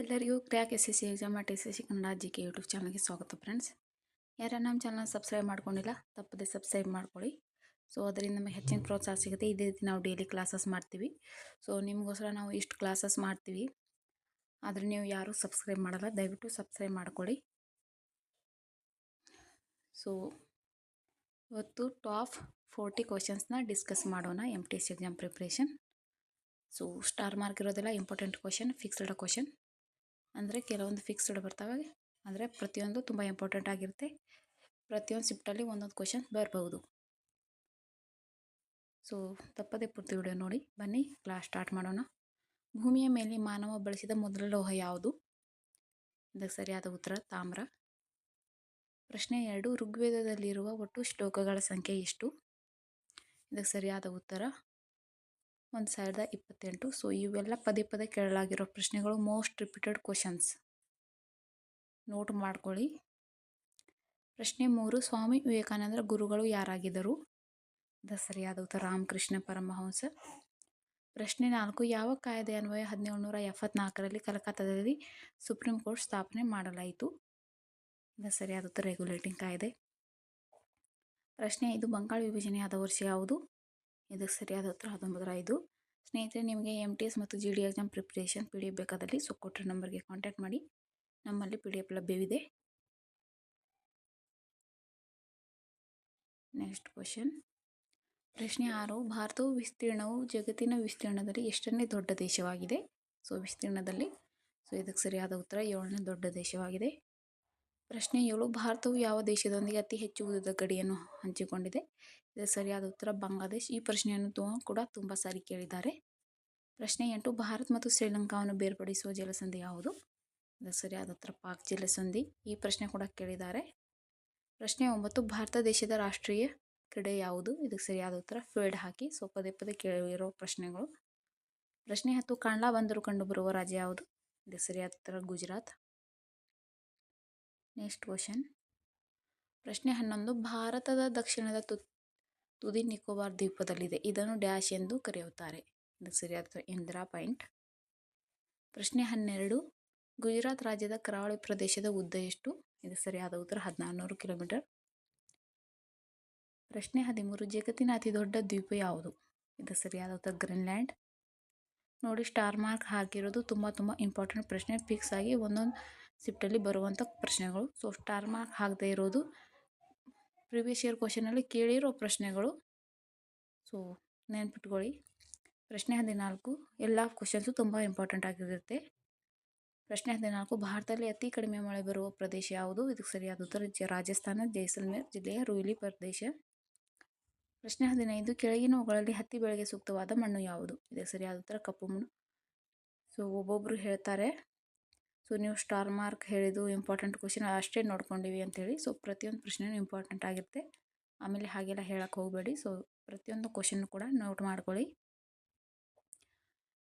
ಎಲ್ಲರಿಗೂ crack S S C exam at S S C Kannada G K YouTube ಚಾನಲ್ಗೆ ಸ್ವಾಗತ friends. ಯಾರು ನಮ್ಮ ಚಾನಲ್ ಸಬ್ಸ್ಕ್ರೈಬ್ ಮಾಡ್ಕೊಂಡಿಲ್ಲ ತಪ್ಪದೆ ಸಬ್ಸ್ಕ್ರೈಬ್ ಮಾಡ್ಕೊಳ್ಳಿ. ಸೊ, ಅದರಿಂದ ನಮಗೆ ಹೆಚ್ಚಿನ ಪ್ರೋತ್ಸಾಹ ಸಿಗುತ್ತೆ. ಇದೇ ರೀತಿ ನಾವು ಡೈಲಿ ಕ್ಲಾಸಸ್ ಮಾಡ್ತೀವಿ. ಸೊ, ನಿಮಗೋಸ್ಕರ ನಾವು ಇಷ್ಟು ಕ್ಲಾಸಸ್ ಮಾಡ್ತೀವಿ. ಆದರೆ ನೀವು ಯಾರೂ ಸಬ್ಸ್ಕ್ರೈಬ್ ಮಾಡಲ್ಲ. ದಯವಿಟ್ಟು ಸಬ್ಸ್ಕ್ರೈಬ್ ಮಾಡ್ಕೊಳ್ಳಿ. ಸೊ, ಇವತ್ತು ಟಾಪ್ ಫೋರ್ಟಿ ಕ್ವಶನ್ಸ್ನ ಡಿಸ್ಕಸ್ ಮಾಡೋಣ. M T S exam preparation. So, star mark ಇರೋದೆಲ್ಲ ಇಂಪಾರ್ಟೆಂಟ್ ಕ್ವಶನ್, ಫಿಕ್ಸ್ಡ್ ಕ್ವಶನ್. ಅಂದರೆ ಕೆಲವೊಂದು ಫಿಕ್ಸ್ಡ್ ಬರ್ತವೆ. ಅಂದರೆ ಪ್ರತಿಯೊಂದು ತುಂಬ ಇಂಪಾರ್ಟೆಂಟ್ ಆಗಿರುತ್ತೆ. ಪ್ರತಿಯೊಂದು ಶಿಫ್ಟಲ್ಲಿ ಒಂದೊಂದು ಕ್ವಶನ್ ಬರಬಹುದು. ಸೊ ತಪ್ಪದೆ ಪೂರ್ತಿ ವಿಡಿಯೋ ನೋಡಿ. ಬನ್ನಿ ಕ್ಲಾಸ್ ಸ್ಟಾರ್ಟ್ ಮಾಡೋಣ. ಭೂಮಿಯ ಮೇಲೆ ಮಾನವ ಬಳಸಿದ ಮೊದಲ ಲೋಹ ಯಾವುದು? ಇದಕ್ಕೆ ಸರಿಯಾದ ಉತ್ತರ, ತಾಮ್ರ. ಪ್ರಶ್ನೆ ಎರಡು, ಋಗ್ವೇದದಲ್ಲಿರುವ ಒಟ್ಟು ಶ್ಲೋಕಗಳ ಸಂಖ್ಯೆ ಎಷ್ಟು? ಇದಕ್ಕೆ ಸರಿಯಾದ ಉತ್ತರ ಒಂದು ಸಾವಿರದ ಇಪ್ಪತ್ತೆಂಟು. ಸೊ ಇವೆಲ್ಲ ಪದೇ ಪದೇ ಕೇಳಲಾಗಿರೋ ಪ್ರಶ್ನೆಗಳು ಮೋಸ್ಟ್ ರಿಪೀಟೆಡ್ ಕ್ವಶನ್ಸ್ ನೋಟ್ ಮಾಡ್ಕೊಳ್ಳಿ. ಪ್ರಶ್ನೆ ಮೂರು, ಸ್ವಾಮಿ ವಿವೇಕಾನಂದರ ಗುರುಗಳು ಯಾರಾಗಿದ್ದರು? ದ ಸರಿಯಾದ ಉತ್ತರ, ರಾಮಕೃಷ್ಣ ಪರಮಹಂಸ. ಪ್ರಶ್ನೆ ನಾಲ್ಕು, ಯಾವ ಕಾಯ್ದೆ ಅನ್ವಯ ಹದಿನೇಳು ನೂರ ಎಪ್ಪತ್ನಾಲ್ಕರಲ್ಲಿ ಕಲ್ಕತ್ತಾದಲ್ಲಿ ಸುಪ್ರೀಂ ಕೋರ್ಟ್ ಸ್ಥಾಪನೆ ಮಾಡಲಾಯಿತು? ದ ಸರಿಯಾದ ಉತ್ತರ ರೆಗ್ಯುಲೇಟಿಂಗ್ ಕಾಯ್ದೆ. ಪ್ರಶ್ನೆ ಐದು, ಬಂಗಾಳ ವಿಭಜನೆಯಾದ ವರ್ಷ ಯಾವುದು? ಇದಕ್ಕೆ ಸರಿಯಾದ ಉತ್ತರ ಹತ್ತೊಂಬತ್ತರ ಐದು ಸ್ನೇಹಿತರೆ, ನಿಮಗೆ ಎಂ ಟಿ ಎಸ್ ಮತ್ತು G D exam preparation P D F ಬೇಕಾದಲ್ಲಿ ಸೊ ಕೊಟ್ಟರೆ ನಂಬರ್ಗೆ ಕಾಂಟ್ಯಾಕ್ಟ್ ಮಾಡಿ. ನಮ್ಮಲ್ಲಿ ಪಿ ಡಿ ಎಫ್ ಲಭ್ಯವಿದೆ. ನೆಕ್ಸ್ಟ್ ಕ್ವಶನ್ ಪ್ರಶ್ನೆ ಆರು. ಭಾರತವು ವಿಸ್ತೀರ್ಣವು ಜಗತ್ತಿನ ವಿಸ್ತೀರ್ಣದಲ್ಲಿ ಎಷ್ಟನೇ ದೊಡ್ಡ ದೇಶವಾಗಿದೆ? ಸೊ ವಿಸ್ತೀರ್ಣದಲ್ಲಿ. ಸೊ ಇದಕ್ಕೆ ಸರಿಯಾದ ಉತ್ತರ ಏಳನೇ ದೊಡ್ಡ ದೇಶವಾಗಿದೆ. ಪ್ರಶ್ನೆ ಏಳು, ಭಾರತವು ಯಾವ ದೇಶದೊಂದಿಗೆ ಅತಿ ಹೆಚ್ಚು ಉದ್ದದ ಗಡಿಯನ್ನು ಹಂಚಿಕೊಂಡಿದೆ? ಇದು ಸರಿಯಾದ ಉತ್ತರ, ಬಾಂಗ್ಲಾದೇಶ್. ಈ ಪ್ರಶ್ನೆಯನ್ನು ಕೂಡ ತುಂಬ ಸಾರಿ ಕೇಳಿದ್ದಾರೆ. ಪ್ರಶ್ನೆ ಎಂಟು, ಭಾರತ ಮತ್ತು ಶ್ರೀಲಂಕಾವನ್ನು ಬೇರ್ಪಡಿಸುವ ಜಲಸಂಧಿ ಯಾವುದು? ಇದು ಸರಿಯಾದ ಉತ್ತರ, ಪಾಕ್ ಜಲಸಂಧಿ. ಈ ಪ್ರಶ್ನೆ ಕೂಡ ಕೇಳಿದ್ದಾರೆ. ಪ್ರಶ್ನೆ ಒಂಬತ್ತು, ಭಾರತ ದೇಶದ ರಾಷ್ಟ್ರೀಯ ಕ್ರೀಡೆ ಯಾವುದು? ಇದಕ್ಕೆ ಸರಿಯಾದ ಉತ್ತರ, ಫೀಲ್ಡ್ ಹಾಕಿ. ಸೊ ಪದೇ ಪದೇ ಕೇಳಿರೋ ಪ್ರಶ್ನೆಗಳು. ಪ್ರಶ್ನೆ ಹತ್ತು, ಕಾಂಡ್ಲಾ ಬಂದರು ಕಂಡುಬರುವ ರಾಜ್ಯ ಯಾವುದು? ಇದಕ್ಕೆ ಸರಿಯಾದ ಉತ್ತರ, ಗುಜರಾತ್. ನೆಕ್ಸ್ಟ್ ಕ್ವಶನ್ ಪ್ರಶ್ನೆ ಹನ್ನೊಂದು. ಭಾರತದ ದಕ್ಷಿಣದ ತು, ತುದಿ ನಿಕೋಬಾರ್ ದ್ವೀಪದಲ್ಲಿದೆ. ಇದನ್ನು ಡ್ಯಾಶ್ ಎಂದು ಕರೆಯುತ್ತಾರೆ. ಇದು ಸರಿಯಾದ ಇಂದಿರಾ ಪಾಯಿಂಟ್. ಪ್ರಶ್ನೆ ಹನ್ನೆರಡು. ಗುಜರಾತ್ ರಾಜ್ಯದ ಕರಾವಳಿ ಪ್ರದೇಶದ ಉದ್ದ ಎಷ್ಟು? ಇದು ಸರಿಯಾದ ಉತ್ತರ. ಹದಿನಾರುನೂರು ಕಿಲೋಮೀಟರ್. ಪ್ರಶ್ನೆ ಹದಿಮೂರು. ಜಗತ್ತಿನ ಅತಿ ದೊಡ್ಡ ದ್ವೀಪ ಯಾವುದು? ಇದು ಸರಿಯಾದ ಉತ್ತರ. ಗ್ರೀನ್ಲ್ಯಾಂಡ್. ನೋಡಿ ಸ್ಟಾರ್ ಮಾರ್ಕ್ ಹಾಕಿರೋದು ತುಂಬ ತುಂಬ ಇಂಪಾರ್ಟೆಂಟ್ ಪ್ರಶ್ನೆ. ಫಿಕ್ಸ್ ಆಗಿ ಒಂದೊಂದು ಸಿಫ್ಟಲ್ಲಿ ಬರುವಂಥ ಪ್ರಶ್ನೆಗಳು. ಸೊ ಸ್ಟಾರ್ ಮಾರ್ಕ್ ಆಗದೆ ಇರೋದು. ಪ್ರಿವಿಯಸ್ ಇಯರ್ ಕ್ವಶನಲ್ಲಿ ಕೇಳಿರೋ ಪ್ರಶ್ನೆಗಳು. ಸೊ ನೆನ್ಪಿಟ್ಕೊಳ್ಳಿ. ಪ್ರಶ್ನೆ ಹದಿನಾಲ್ಕು. ಎಲ್ಲ ಕ್ವಶನ್ಸು ತುಂಬ ಇಂಪಾರ್ಟೆಂಟ್ ಆಗಿರುತ್ತೆ. ಪ್ರಶ್ನೆ ಹದಿನಾಲ್ಕು. ಭಾರತದಲ್ಲಿ ಅತಿ ಕಡಿಮೆ ಮಳೆ ಬರುವ ಪ್ರದೇಶ ಯಾವುದು? ಇದಕ್ಕೆ ಸರಿಯಾದ ಉತ್ತರ ರಾಜಸ್ಥಾನ, ಜೈಸಲ್ಮೇರ್ ಜಿಲ್ಲೆಯ ರೂಯಿಲಿ ಪ್ರದೇಶ. ಪ್ರಶ್ನೆ ಹದಿನೈದು ಕೆಳಗಿನವುಗಳಲ್ಲಿ ಹತ್ತಿ ಬೆಳೆಗೆ ಸೂಕ್ತವಾದ ಮಣ್ಣು ಯಾವುದು? ಇದಕ್ಕೆ ಸರಿಯಾದ ಉತ್ತರ ಕಪ್ಪು ಮಣ್ಣು. ಸೊ ಒಬ್ಬೊಬ್ಬರು ಹೇಳ್ತಾರೆ. ಸೊ ನೀವು ಸ್ಟಾರ್ ಮಾರ್ಕ್ ಹೇಳಿದ್ದು ಇಂಪಾರ್ಟೆಂಟ್ ಕ್ವಶನ್ ಅಷ್ಟೇ ನೋಡ್ಕೊಂಡಿವಿ ಅಂತೇಳಿ. ಸೊ ಪ್ರತಿಯೊಂದು ಪ್ರಶ್ನೆಯೂ ಇಂಪಾರ್ಟೆಂಟ್ ಆಗಿರುತ್ತೆ. ಆಮೇಲೆ ಹಾಗೆಲ್ಲ ಹೇಳಕ್ಕೆ ಹೋಗಬೇಡಿ. ಸೊ ಪ್ರತಿಯೊಂದು ಕ್ವಶನ್ ಕೂಡ ನೋಟ್ ಮಾಡ್ಕೊಳ್ಳಿ.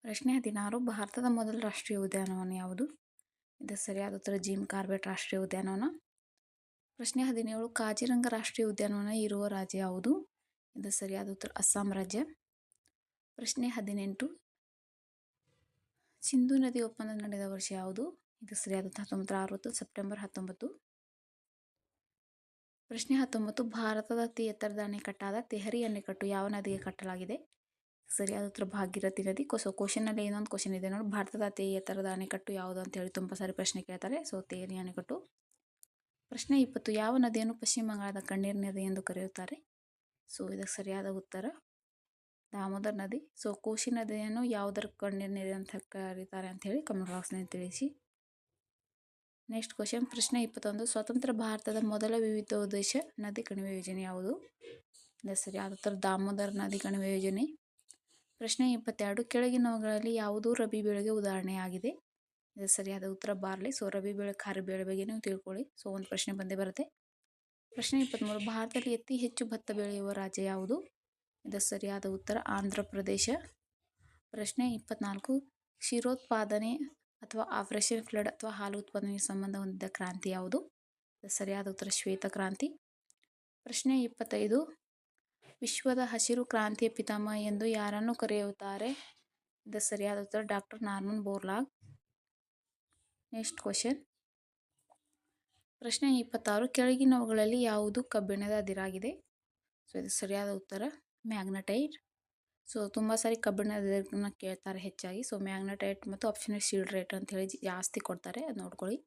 ಪ್ರಶ್ನೆ ಹದಿನಾರು, ಭಾರತದ ಮೊದಲ ರಾಷ್ಟ್ರೀಯ ಉದ್ಯಾನವನ ಯಾವುದು? ಇದು ಸರಿಯಾದ ಉತ್ತರ ಜಿಮ್ ಕಾರ್ಬೆಟ್ ರಾಷ್ಟ್ರೀಯ ಉದ್ಯಾನವನ. ಪ್ರಶ್ನೆ ಹದಿನೇಳು, ಕಾಜಿರಂಗ ರಾಷ್ಟ್ರೀಯ ಉದ್ಯಾನವನ ಇರುವ ರಾಜ್ಯ ಯಾವುದು? ಇದು ಸರಿಯಾದ ಉತ್ತರ ಅಸ್ಸಾಂ ರಾಜ್ಯ ಪ್ರಶ್ನೆ ಹದಿನೆಂಟು ಸಿಂಧು ನದಿ ಒಪ್ಪಂದ ನಡೆದ ವರ್ಷ ಯಾವುದು ಇದು ಸರಿಯಾದ ಹತ್ತೊಂಬತ್ತು ಅರವತ್ತು ಸೆಪ್ಟೆಂಬರ್ ಹತ್ತೊಂಬತ್ತು ಪ್ರಶ್ನೆ ಹತ್ತೊಂಬತ್ತು ಭಾರತದ ಅತಿ ಎತ್ತರದ ಅಣೆಕಟ್ಟಾದ ತೆಹರಿ ಅಣೆಕಟ್ಟು ಯಾವ ನದಿಗೆ ಕಟ್ಟಲಾಗಿದೆ ಸರಿಯಾದ ಉತ್ತರ ಭಾಗೀರಥಿ ನದಿ ಸೊ ಕ್ವಶನಲ್ಲಿ ಇನ್ನೊಂದು ಕ್ವಶನ್ ಇದೆ ನೋಡಿ ಭಾರತದ ಅತಿ ಎತ್ತರದ ಅಣೆಕಟ್ಟು ಯಾವುದು ಅಂತ ಹೇಳಿ ತುಂಬ ಸಾರಿ ಪ್ರಶ್ನೆ ಕೇಳ್ತಾರೆ ಸೊ ತೆಹರಿ ಅಣೆಕಟ್ಟು ಪ್ರಶ್ನೆ ಇಪ್ಪತ್ತು ಯಾವ ನದಿಯನ್ನು ಪಶ್ಚಿಮ ಬಂಗಾಳದ ಕಣ್ಣೀರ್ ನದಿ ಎಂದು ಕರೆಯುತ್ತಾರೆ ಸೊ, ಇದಕ್ಕೆ ಸರಿಯಾದ ಉತ್ತರ, ದಾಮೋದರ್ ನದಿ. ಸೊ, ಕೋಶಿ ನದಿಯನ್ನು ಯಾವುದರ ಕಣ್ಣೀರ್ ನೀರು ಅಂತ ಕರೀತಾರೆ ಅಂತ ಹೇಳಿ ಕಮೆಂಟ್ ಬಾಕ್ಸ್ನಲ್ಲಿ ತಿಳಿಸಿ. ನೆಕ್ಸ್ಟ್ ಕ್ವಶನ್ ಪ್ರಶ್ನೆ ಇಪ್ಪತ್ತೊಂದು. ಸ್ವತಂತ್ರ ಭಾರತದ ಮೊದಲ ವಿವಿಧೋದ್ದೇಶ ನದಿ ಕಣಿವೆ ಯೋಜನೆ ಯಾವುದು? ಸರಿಯಾದ ಉತ್ತರ ದಾಮೋದರ ನದಿ ಕಣಿವೆ ಯೋಜನೆ. ಪ್ರಶ್ನೆ ಇಪ್ಪತ್ತೆರಡು. ಕೆಳಗಿನವುಗಳಲ್ಲಿ ಯಾವುದು ರಬಿ ಬೆಳೆಗೆ ಉದಾಹರಣೆಯಾಗಿದೆ? ಇದು ಸರಿಯಾದ ಉತ್ತರ ಬಾರ್ಲಿ. ಸೊ, ರಬಿ ಬೆಳೆ ಖಾರಿ ಬೆಳೆ ಬಗ್ಗೆ ನೀವು ತಿಳ್ಕೊಳ್ಳಿ. ಸೊ, ಒಂದು ಪ್ರಶ್ನೆ ಬಂದೇ ಬರುತ್ತೆ. ಪ್ರಶ್ನೆ ಇಪ್ಪತ್ತ್ಮೂರು ಭಾರತದಲ್ಲಿ ಅತಿ ಹೆಚ್ಚು ಭತ್ತ ಬೆಳೆಯುವ ರಾಜ್ಯ ಯಾವುದು? ಇದು ಸರಿಯಾದ ಉತ್ತರ, ಆಂಧ್ರ ಪ್ರದೇಶ. ಪ್ರಶ್ನೆ ಇಪ್ಪತ್ನಾಲ್ಕು, ಕ್ಷೀರೋತ್ಪಾದನೆ ಅಥವಾ ಆಪರೇಷನ್ ಫ್ಲಡ್ ಅಥವಾ ಹಾಲು ಉತ್ಪಾದನೆಗೆ ಸಂಬಂಧ ಹೊಂದಿದ ಕ್ರಾಂತಿ ಯಾವುದು? ಸರಿಯಾದ ಉತ್ತರ, ಶ್ವೇತ ಕ್ರಾಂತಿ. ಪ್ರಶ್ನೆ ಇಪ್ಪತ್ತೈದು, ವಿಶ್ವದ ಹಸಿರು ಕ್ರಾಂತಿಯ ಪಿತಾಮಹ ಎಂದು ಯಾರನ್ನು ಕರೆಯುತ್ತಾರೆ? ಇದು ಸರಿಯಾದ ಉತ್ತರ, doctor Norman Borlaug. Next question. ಪ್ರಶ್ನೆ ಇಪ್ಪತ್ತಾರು, ಕೆಳಗಿನವುಗಳಲ್ಲಿ ಯಾವುದು ಕಬ್ಬಿಣದ ಅದಿರಾಗಿದೆ? ಸೊ, ಇದು ಸರಿಯಾದ ಉತ್ತರ ಮ್ಯಾಗ್ನಟೈಟ್ ಸೊ, ತುಂಬ ಸಾರಿ ಕಬ್ಬಿಣದ ಕೇಳ್ತಾರೆ ಹೆಚ್ಚಾಗಿ. ಸೊ ಮ್ಯಾಗ್ನಟೈಟ್ ಮತ್ತು ಆಪ್ಷನ್ ಶೀಲ್ಡ್ ರೇಟ್ ಅಂತ ಹೇಳಿ ಜಾಸ್ತಿ ಕೊಡ್ತಾರೆ, ಅದು ನೋಡ್ಕೊಳ್ಳಿ.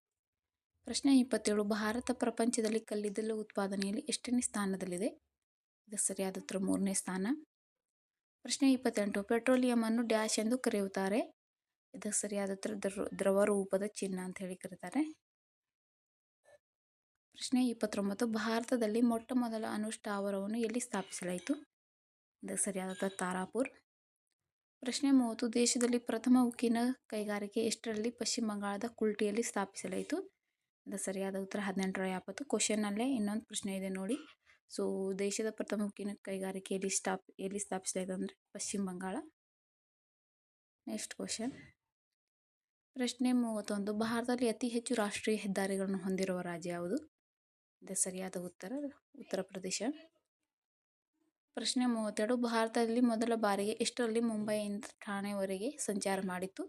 ಪ್ರಶ್ನೆ ಇಪ್ಪತ್ತೇಳು, ಭಾರತ ಪ್ರಪಂಚದಲ್ಲಿ ಕಲ್ಲಿದ್ದಲು ಉತ್ಪಾದನೆಯಲ್ಲಿ ಎಷ್ಟನೇ ಸ್ಥಾನದಲ್ಲಿದೆ? ಇದು ಸರಿಯಾದ ಉತ್ತರ, ಮೂರನೇ ಸ್ಥಾನ. ಪ್ರಶ್ನೆ ಇಪ್ಪತ್ತೆಂಟು, ಪೆಟ್ರೋಲಿಯಂ ಅನ್ನು ಡ್ಯಾಶ್ ಎಂದು ಕರೆಯುತ್ತಾರೆ. ಇದು ಸರಿಯಾದ ಉತ್ತರ, ದ್ರವ ರೂಪದ ಚಿನ್ನ ಅಂತ ಹೇಳಿ ಕರೀತಾರೆ. ಪ್ರಶ್ನೆ ಇಪ್ಪತ್ತೊಂಬತ್ತು ಭಾರತದಲ್ಲಿ ಮೊಟ್ಟ ಮೊದಲ ಅನುಷ್ಠಾವರವನ್ನು ಎಲ್ಲಿ ಸ್ಥಾಪಿಸಲಾಯಿತು? ಇದಕ್ಕೆ ಸರಿಯಾದ ತಾರಾಪುರ್. ಪ್ರಶ್ನೆ ಮೂವತ್ತು, ದೇಶದಲ್ಲಿ ಪ್ರಥಮ ಉಕ್ಕಿನ ಕೈಗಾರಿಕೆ ಎಷ್ಟರಲ್ಲಿ ಪಶ್ಚಿಮ ಬಂಗಾಳದ ಕುಲ್ಟಿಯಲ್ಲಿ ಸ್ಥಾಪಿಸಲಾಯಿತು? ಇದು ಸರಿಯಾದ ಉತ್ತರ ಹದಿನೆಂಟರ ಎಪ್ಪತ್ತು. ಕ್ವಶನ್ನಲ್ಲೇ ಇನ್ನೊಂದು ಪ್ರಶ್ನೆ ಇದೆ ನೋಡಿ. ಸೊ ದೇಶದ ಪ್ರಥಮ ಉಕ್ಕಿನ ಕೈಗಾರಿಕೆ ಎಲ್ಲಿ ಸ್ಟಾಪ್ ಎಲ್ಲಿ ಸ್ಥಾಪಿಸಲಾಯಿತು ಅಂದರೆ ಪಶ್ಚಿಮ ಬಂಗಾಳ? ನೆಕ್ಸ್ಟ್ ಕ್ವಶನ್ ಪ್ರಶ್ನೆ ಮೂವತ್ತೊಂದು, ಭಾರತದಲ್ಲಿ ಅತಿ ಹೆಚ್ಚು ರಾಷ್ಟ್ರೀಯ ಹೆದ್ದಾರಿಗಳನ್ನು ಹೊಂದಿರುವ ರಾಜ್ಯ ಯಾವುದು? ಇದು ಸರಿಯಾದ ಉತ್ತರ ಉತ್ತರ ಪ್ರದೇಶ. ಪ್ರಶ್ನೆ ಮೂವತ್ತೆರಡು, ಭಾರತದಲ್ಲಿ ಮೊದಲ ಬಾರಿಗೆ ಎಷ್ಟರಲ್ಲಿ ಮುಂಬೈಯಿಂದ ಠಾಣೆವರೆಗೆ ಸಂಚಾರ ಮಾಡಿತ್ತು?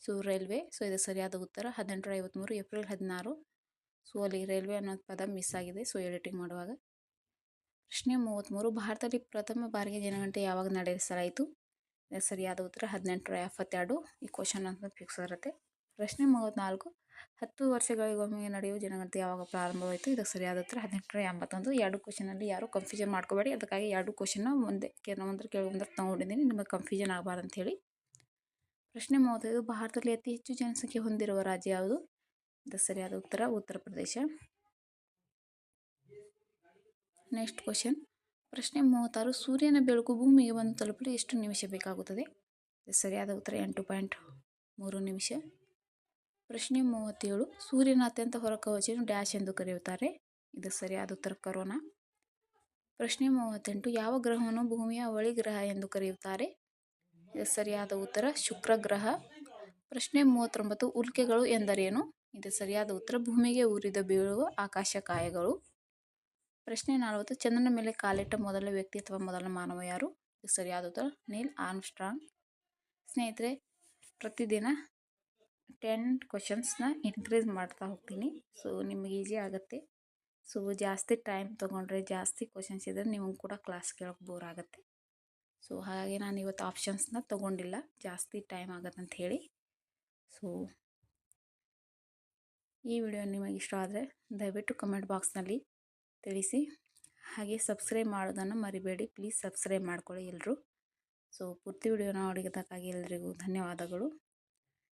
So, railway. ಸೊ, ಇದು ಸರಿಯಾದ ಉತ್ತರ. ಹದಿನೆಂಟುನೂರ ಐವತ್ತ್ಮೂರು ಏಪ್ರಿಲ್ ಹದಿನಾರು. ಸೊ, ಅಲ್ಲಿ ರೈಲ್ವೆ ಅನ್ನೋ ಪದ ಮಿಸ್ ಆಗಿದೆ. ಸೊ, ಎಡಿಟಿಂಗ್ ಮಾಡುವಾಗ. ಪ್ರಶ್ನೆ ಮೂವತ್ತ್ಮೂರು ಭಾರತದಲ್ಲಿ ಪ್ರಥಮ ಬಾರಿಗೆ ಜನಗಂಟೆ ಯಾವಾಗ ನಡೆಸಲಾಯಿತು? ಸರಿಯಾದ ಉತ್ತರ. ಹದಿನೆಂಟುನೂರ ಎಪ್ಪತ್ತೆರಡು. ಈ ಕ್ವಶನ್ ಅಂತ ಫಿಕ್ಸ್ ಇರುತ್ತೆ ಪ್ರಶ್ನೆ ಮೂವತ್ತ್ನಾಲ್ಕು ಹತ್ತು ವರ್ಷಗಳಿಗೊಮ್ಮೆ ನಡೆಯುವ ಜನಗಣತಿ ಯಾವಾಗ ಪ್ರಾರಂಭವಾಯಿತು ಇದಕ್ಕೆ ಸರಿಯಾದ ಉತ್ತರ ಹದಿನೆಂಟುನೂರ ಎಂಬತ್ತೊಂದು. ಎರಡು ಕ್ವಶನಲ್ಲಿ ಯಾರು ಕನ್ಫ್ಯೂಷನ್ ಮಾಡ್ಕೋಬೇಡಿ. ಅದಕ್ಕಾಗಿ ಎರಡು ಕ್ವಶನ್ನ ಮುಂದೆ ಕೆಲವೊಂದರ ಕೆಲವೊಂದರ ತೊಗೊಂಡಿದ್ದೀನಿ. ನಿಮಗೆ ಕನ್ಫ್ಯೂಷನ್ ಆಗಬಾರ್ದು ಅಂಥೇಳಿ ಪ್ರಶ್ನೆ ಮೂವತ್ತೈದು. ಭಾರತದಲ್ಲಿ ಅತಿ ಹೆಚ್ಚು ಜನಸಂಖ್ಯೆ ಹೊಂದಿರುವ ರಾಜ್ಯ ಯಾವುದು? ಇದಕ್ಕೆ ಸರಿಯಾದ ಉತ್ತರ ಉತ್ತರ ಪ್ರದೇಶ. ನೆಕ್ಸ್ಟ್ ಕ್ವಶನ್ ಪ್ರಶ್ನೆ ಮೂವತ್ತಾರು. ಸೂರ್ಯನ ಬೆಳಕು ಭೂಮಿಗೆ ಬಂದು ತಲುಪಲು ಎಷ್ಟು ನಿಮಿಷ ಬೇಕಾಗುತ್ತದೆ? ಸರಿಯಾದ ಉತ್ತರ ಎಂಟು ಪಾಯಿಂಟ್ ಮೂರು ನಿಮಿಷ. ಪ್ರಶ್ನೆ ಮೂವತ್ತೇಳು. ಸೂರ್ಯನ ಅತ್ಯಂತ ಹೊರಕವಚವನ್ನು ಡ್ಯಾಶ್ ಎಂದು ಕರೆಯುತ್ತಾರೆ. ಇದು ಸರಿಯಾದ ಉತ್ತರ ಕರೋನಾ. ಪ್ರಶ್ನೆ ಮೂವತ್ತೆಂಟು. ಯಾವ ಗ್ರಹವನ್ನು ಭೂಮಿಯ ಅವಳಿ ಗ್ರಹ ಎಂದು ಕರೆಯುತ್ತಾರೆ? ಇದು ಸರಿಯಾದ ಉತ್ತರ. ಶುಕ್ರ ಗ್ರಹ ಪ್ರಶ್ನೆ ಮೂವತ್ತೊಂಬತ್ತು. ಉಲ್ಕೆಗಳು ಎಂದರೇನು? ಇದು ಸರಿಯಾದ ಉತ್ತರ. ಭೂಮಿಗೆ ಉರಿದು ಬೀಳುವ ಆಕಾಶಕಾಯಗಳು. ಪ್ರಶ್ನೆ ನಲವತ್ತು. ಚಂದ್ರನ ಮೇಲೆ ಕಾಲಿಟ್ಟ ಮೊದಲ ವ್ಯಕ್ತಿ ಅಥವಾ ಮೊದಲ ಮಾನವ ಯಾರು? ಇದು ಸರಿಯಾದ ಉತ್ತರ. Neil Armstrong. ಸ್ನೇಹಿತರೆ, ಪ್ರತಿದಿನ ಟೆನ್ ಕ್ವಶನ್ಸ್ನ ಇನ್ಕ್ರೀಸ್ ಮಾಡ್ತಾ ಹೋಗ್ತೀನಿ. ಸೊ ನಿಮಗೆ ಈಸಿ ಆಗುತ್ತೆ. ಸೊ ಜಾಸ್ತಿ ಟೈಮ್ ತೊಗೊಂಡ್ರೆ ಜಾಸ್ತಿ ಕ್ವಶನ್ಸ್ ಇದ್ದರೆ ನಿಮಗೆ ಕೂಡ ಕ್ಲಾಸ್ ಕೇಳೋಕೆ ಬೋರ್ ಆಗುತ್ತೆ. ಸೊ ಹಾಗಾಗಿ ನಾನು ಇವತ್ತು ಆಪ್ಷನ್ಸ್ನ ತೊಗೊಂಡಿಲ್ಲ. ಜಾಸ್ತಿ ಟೈಮ್ ಆಗತ್ತೆ ಅಂತ ಹೇಳಿ. ಸೊ ಈ ವಿಡಿಯೋ ನಿಮಗೆ ಇಷ್ಟ ಆದರೆ ದಯವಿಟ್ಟು ಕಮೆಂಟ್ ಬಾಕ್ಸ್ನಲ್ಲಿ ತಿಳಿಸಿ. ಹಾಗೆ ಸಬ್ಸ್ಕ್ರೈಬ್ ಮಾಡೋದನ್ನು ಮರಿಬೇಡಿ. ಪ್ಲೀಸ್ ಸಬ್ಸ್ಕ್ರೈಬ್ ಮಾಡ್ಕೊಳ್ಳಿ ಎಲ್ಲರೂ ಸೊ ಪೂರ್ತಿ ವಿಡಿಯೋನ ನೋಡಿದ್ದಕ್ಕಾಗಿ ಎಲ್ಲರಿಗೂ ಧನ್ಯವಾದಗಳು.